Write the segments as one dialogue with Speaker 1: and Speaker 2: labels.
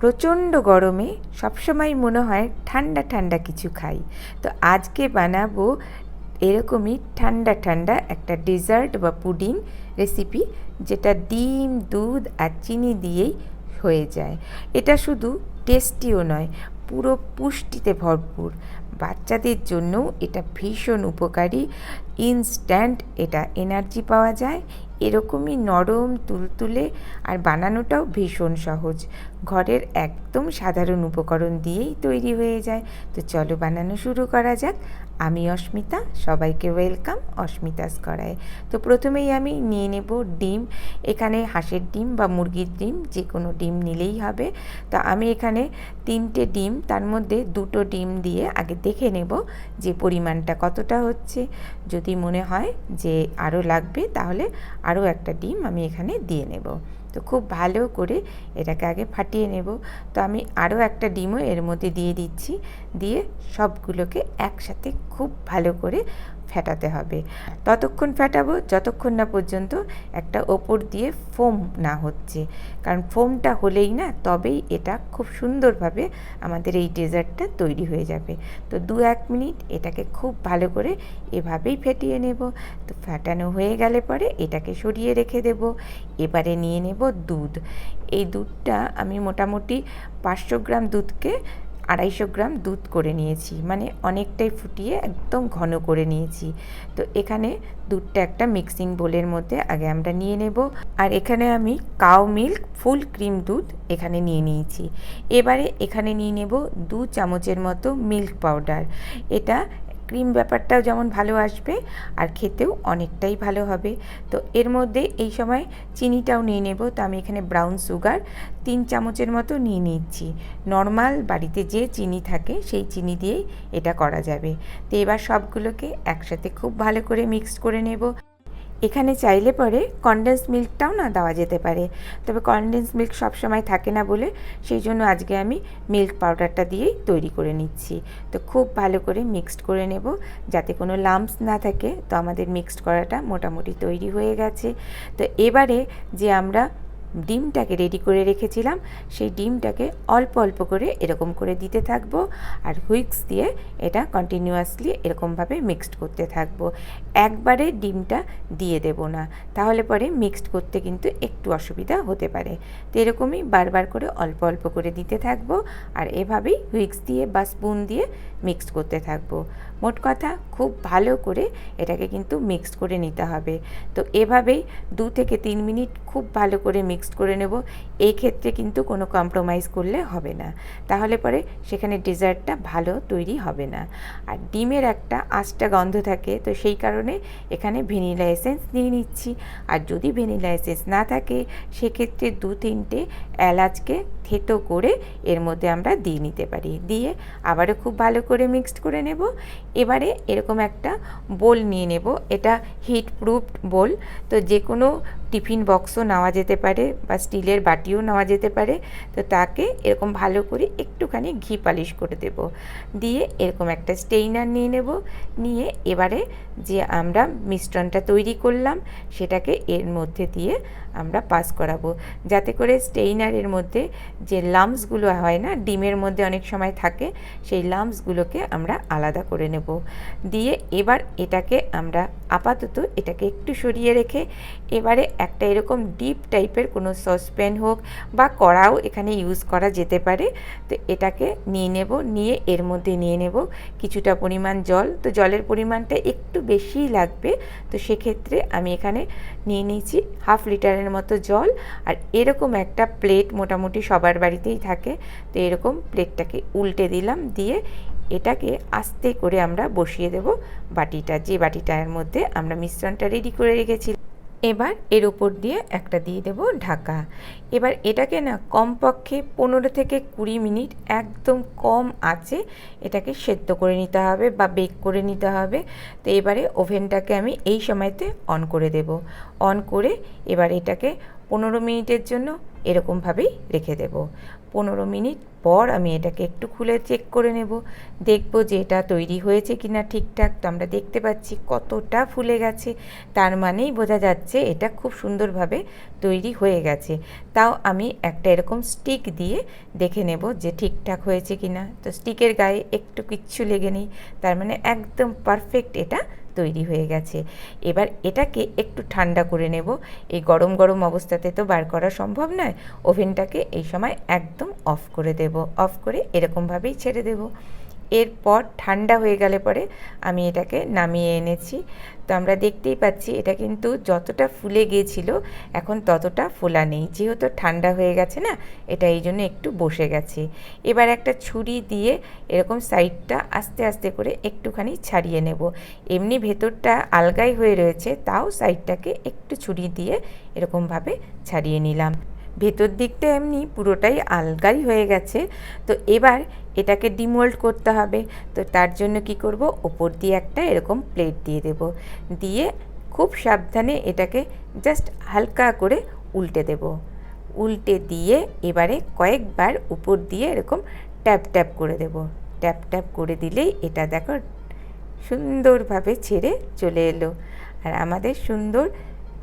Speaker 1: প্রচণ্ড গরমে সবসময় মনে হয় ঠান্ডা ঠান্ডা কিছু খাই। তো আজকে বানাবো এরকমই ঠান্ডা ঠান্ডা একটা ডেজার্ট বা পুডিং রেসিপি, যেটা ডিম, দুধ আর চিনি দিয়েই হয়ে যায়। এটা শুধু টেস্টিও নয়, পুরো পুষ্টিতে ভরপুর। বাচ্চাদের জন্যও এটা ভীষণ উপকারী। ইনস্ট্যান্ট এটা এনার্জি পাওয়া যায়, এরকমই নরম, তুলতুলে আর বানানোটাও ভীষণ সহজ। ঘরের একদম সাধারণ উপকরণ দিয়েই তৈরি হয়ে যায়। তো চলো বানানো শুরু করা যাক। আমি অস্মিতা, সবাইকে ওয়েলকাম অস্মিতাস করায় তো প্রথমেই আমি নিয়ে নেব ডিম। এখানে হাঁসের ডিম বা মুরগির ডিম যে কোনো ডিম নিলেই হবে। তো আমি এখানে তিনটে ডিম, তার মধ্যে দুটো ডিম দিয়ে আগে দেখে নেব যে পরিমাণটা কতটা হচ্ছে। যদি মনে হয় যে আরও লাগবে, তাহলে আরও একটা ডিম আমি এখানে দিয়ে নেব। তো খুব ভালো করে এটাকে আগে ফাটিয়ে নেব। তো আমি আরও একটা ডিমও এর মধ্যে দিয়ে দিচ্ছি। দিয়ে সবগুলোকে একসাথে খুব ভালো করে ফেটাতে হবে। ততক্ষণ ফেটাবো, যতক্ষণ না পর্যন্ত একটা ওপর দিয়ে ফোম না হচ্ছে। কারণ ফোমটা হলেই না, তবেই এটা খুব সুন্দরভাবে আমাদের এই ডেজার্টটা তৈরি হয়ে যাবে। তো দু এক মিনিট এটাকে খুব ভালো করে এভাবেই ফেটিয়ে নেব। তো ফেটানো হয়ে গেলে পরে এটাকে সরিয়ে রেখে দেব। এবারে নিয়ে নেব দুধ। এই দুধটা আমি মোটামুটি পাঁচশো গ্রাম দুধকে আড়াইশো গ্রাম দুধ করে নিয়েছি। মানে অনেকটাই ফুটিয়ে একদম ঘন করে নিয়েছি। তো এখানে দুধটা একটা মিক্সিং বোলের মধ্যে আগে আমরা নিয়ে নেব। আর এখানে আমি কাউ মিল্ক ফুল ক্রিম দুধ এখানে নিয়ে নিয়েছি। এবারে এখানে নিয়ে নেব দু চামচের মতো মিল্ক পাউডার। এটা ক্রিম ব্যাপারটাও যেমন ভালো আসবে আর খেতেও অনেকটাই ভালো হবে। তো এর মধ্যে এই সময় চিনিটাও নিয়ে নেব। তো আমি এখানে ব্রাউন সুগার তিন চামচের মতো নিয়ে নিচ্ছি। নর্মাল বাড়িতে যে চিনি থাকে সেই চিনি দিয়েই এটা করা যাবে। তো এবার সবগুলোকে একসাথে খুব ভালো করে মিক্স করে নেব। এখানে চাইলে পরে কনডেন্স মিল্কটাও না দেওয়া যেতে পারে। তবে কনডেন্স মিল্ক সবসময় থাকে না বলে সেই জন্য আজকে আমি মিল্ক পাউডারটা দিয়েই তৈরি করে নিচ্ছি। তো খুব ভালো করে মিক্সড করে নেব। যাতে কোনো লাম্পস না থাকে। তো আমাদের মিক্সড করাটা মোটামুটি তৈরি হয়ে গেছে। তো এবারে যে আমরা ডিমটাকে রেডি করে রেখেছিলাম, সেই ডিমটাকে অল্প অল্প করে এরকম করে দিতে থাকব আর হুইক্স দিয়ে এটা কন্টিনিউয়াসলি এরকমভাবে মিক্সড করতে থাকব। একবারে ডিমটা দিয়ে দেব না, তাহলে পরে মিক্সড করতে কিন্তু একটু অসুবিধা হতে পারে। তো এরকমই বারবার করে অল্প অল্প করে দিতে থাকব আর এভাবেই হুইক্স দিয়ে বা স্পুন দিয়ে মিক্সড করতে থাকব। মোট কথা খুব ভালো করে এটাকে কিন্তু মিক্সড করে নিতে হবে। তো এভাবেই দু থেকে তিন মিনিট খুব ভালো করে মিক্সড করে নেব। এই ক্ষেত্রে কিন্তু কোনো কম্প্রোমাইজ করলে হবে না। তাহলে পরে সেখানে ডেজার্টটা ভালো তৈরি হবে না। আর ডিমের একটা আঁচটা গন্ধ থাকে, তো সেই কারণে এখানে ভ্যানিলা এসেন্স নিয়ে নিচ্ছি। আর যদি ভ্যানিলা এসেন্স না থাকে, সেক্ষেত্রে দু তিনটে এলাচকে থেতো করে এর মধ্যে আমরা দিয়ে নিতে পারি। দিয়ে আবারও খুব ভালো করে মিক্সড করে নেব। এবারে এরকম একটা বোল নিয়ে নেব। এটা হিট প্রুফ বোল তো যে কোনো টিফিন বক্সও নেওয়া যেতে পারে বা স্টিলের বাটিও নেওয়া যেতে পারে। তো তাকে এরকম ভালো করে একটুখানি ঘি পালিশ করে দেব। দিয়ে এরকম একটা স্টেইনার নিয়ে নেব। নিয়ে এবারে যে আমরা মিশ্রণটা তৈরি করলাম, সেটাকে এর মধ্যে দিয়ে আমরা পাস করাবো। যাতে করে স্টেইনারের মধ্যে যে লাম্পসগুলো হয় না, ডিমের মধ্যে অনেক সময় থাকে, সেই লাম্পসগুলোকে আমরা আলাদা করে নেব। দিয়ে এবার এটাকে আমরা আপাতত এটাকে একটু সরিয়ে রেখে, এবারে একটা এরকম ডিপ টাইপের কোনো সসপ্যান হোক বা কড়াও এখানে ইউজ করা যেতে পারে। তো এটাকে নিয়ে নেব, নিয়ে এর মধ্যে নিয়ে নেব কিছুটা পরিমাণ জল। তো জলের পরিমাণটা একটু বেশিই লাগবে। তো সেক্ষেত্রে আমি এখানে নিয়ে নিয়েছি হাফ লিটারের মতো জল। আর এরকম একটা প্লেট মোটামুটি সবার বাড়িতেই থাকে। তো এরকম প্লেটটাকে উল্টে দিলাম, দিয়ে এটাকে আস্তে করে আমরা বসিয়ে দেব বাটিটা, যে বাটিটার মধ্যে আমরা মিশ্রণটা রেডি করে রেখেছি এবার এর উপর দিয়ে একটা দিয়ে দেব ঢাকা। এবার এটাকে না কমপক্ষে পনেরো থেকে কুড়ি মিনিট একদম কম আছে, এটাকে সেদ্ধ করে নিতে হবে বা বেক করে নিতে হবে। তো এবারে ওভেনটাকে আমি এই সময়তে অন করে দেব। অন করে এবার এটাকে পনেরো মিনিটের জন্য এরকমভাবেই রেখে দেব। পনেরো মিনিট পর আমি এটাকে একটু খুলে চেক করে নেব। দেখব যে এটা তৈরি হয়েছে কি না ঠিকঠাক। তো আমরা দেখতে পাচ্ছি কতটা ফুলে গেছে। তার মানেই বোঝা যাচ্ছে এটা খুব সুন্দরভাবে তৈরি হয়ে গেছে। তাও আমি একটা এরকম স্টিক দিয়ে দেখে নেব যে ঠিকঠাক হয়েছে কি না তো স্টিকের গায়ে একটু কিচ্ছু লেগে নেই। তার মানে একদম পারফেক্ট এটা তৈরি হয়ে গেছে। এবার এটাকে একটু ঠান্ডা করে নেব। এই গরম গরম অবস্থাতে তো বার করা সম্ভব নয়। ওভেনটাকে এই সময় একদম অফ করে দেব। অফ করে এরকমভাবেই ছেড়ে দেব। এরপর ঠান্ডা হয়ে গেলে পরে আমি এটাকে নামিয়ে এনেছি। তো আমরা দেখতেই পাচ্ছি এটা কিন্তু যতটা ফুলে গিয়েছিল এখন ততটা ফোলা নেই। যেহেতু ঠান্ডা হয়ে গেছে না, এটা এই জন্য একটু বসে গেছে। এবার একটা ছুরি দিয়ে এরকম সাইডটা আস্তে আস্তে করে একটুখানি ছাড়িয়ে নেব। এমনি ভেতরটা আলগাই হয়ে রয়েছে, তাও সাইডটাকে একটু ছুরি দিয়ে এরকমভাবে ছাড়িয়ে নিলাম। ভেতর দিকটা এমনি পুরোটাই আলগাই হয়ে গেছে। তো এবার এটাকে ডিমোল্ড করতে হবে। তো তার জন্য কি করব? ওপর দিয়ে একটা এরকম প্লেট দিয়ে দেব। দিয়ে খুব সাবধানে এটাকে জাস্ট হালকা করে উল্টে দেব। উল্টে দিয়ে এবারে কয়েকবার উপর দিয়ে এরকম ট্যাপ ট্যাপ করে দেব। ট্যাপ ট্যাপ করে দিলেই এটা দেখো সুন্দরভাবে ছেড়ে চলে এলো। আর আমাদের সুন্দর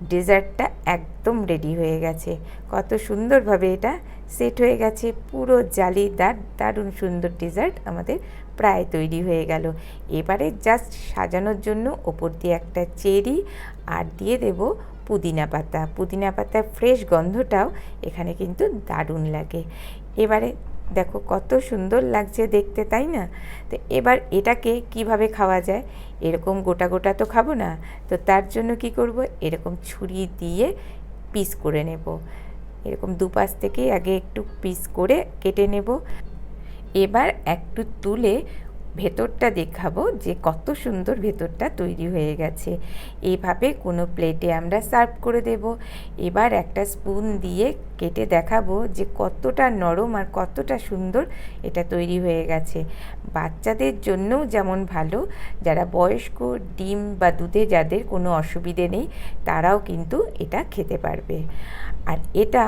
Speaker 1: ডেজার্টটা একদম রেডি হয়ে গেছে। কত সুন্দরভাবে এটা সেট হয়ে গেছে। পুরো জালিদার, দারুণ সুন্দর ডেজার্ট আমাদের প্রায় তৈরি হয়ে গেল। এবারে জাস্ট সাজানোর জন্য ওপর দিয়ে একটা চেরি আর দিয়ে দেব পুদিনা পাতা। পুদিনা পাতার ফ্রেশ গন্ধটাও এখানে কিন্তু দারুণ লাগে। এবারে দেখো কত সুন্দর লাগছে দেখতে, তাই না? তো এবার এটাকে কীভাবে খাওয়া যায়? এরকম গোটা গোটা তো খাব না, তো তার জন্য কি করব? এরকম ছুরি দিয়ে পিস করে নেব। এরকম দুপাশ থেকে আগে একটু পিস করে কেটে নেব। এবার একটু তুলে ভেতরটা দেখাবো যে কত সুন্দর ভেতরটা তৈরি হয়ে গেছে। এইভাবে কোনো প্লেটে আমরা সার্ভ করে দেব। এবার একটা স্পুন দিয়ে কেটে দেখাবো যে কতটা নরম আর কতটা সুন্দর এটা তৈরি হয়ে গেছে। বাচ্চাদের জন্যও যেমন ভালো, যারা বয়স্ক, ডিম বা দুধে যাদের কোনো অসুবিধে নেই, তারাও কিন্তু এটা খেতে পারবে। আর এটা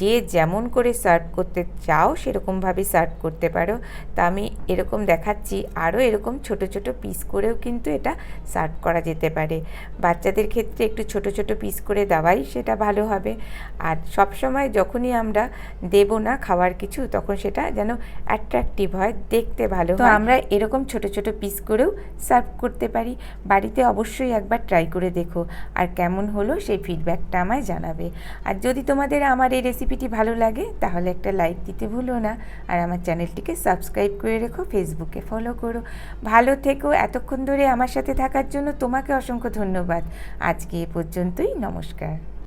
Speaker 1: যে যেমন করে সার্ভ করতে চাও, সেরকমভাবে সার্ভ করতে পারো। তা আমি এরকম দেখাচ্ছি, আরও এরকম ছোট ছোট পিস করেও কিন্তু এটা সার্ভ করা যেতে পারে। বাচ্চাদের ক্ষেত্রে একটু ছোট ছোট পিস করে দেওয়াই সেটা ভালো হবে। আর সব সময় যখনই আমরা দেব না খাওয়ার কিছু তখন সেটা যেন অ্যাট্রাকটিভ হয় দেখতে ভালো তো আমরা এরকম ছোট ছোট পিস করেও সার্ভ করতে পারি। বাড়িতে অবশ্যই একবার ট্রাই করে দেখো। আর কেমন হলো সেই ফিডব্যাকটা আমায় জানাবে। আর যদি তোমাদের আমার এই রেসিপিটি ভালো লাগে তাহলে একটা লাইক দিতে ভুলো না। আর আমার চ্যানেলটিকে সাবস্ক্রাইব করে রেখো ফেসবুকে ফলো করো। ভালো থেকো। এতক্ষণ ধরে আমার সাথে থাকার জন্য তোমাকে অসংখ্য ধন্যবাদ। আজকে এ পর্যন্তই। নমস্কার।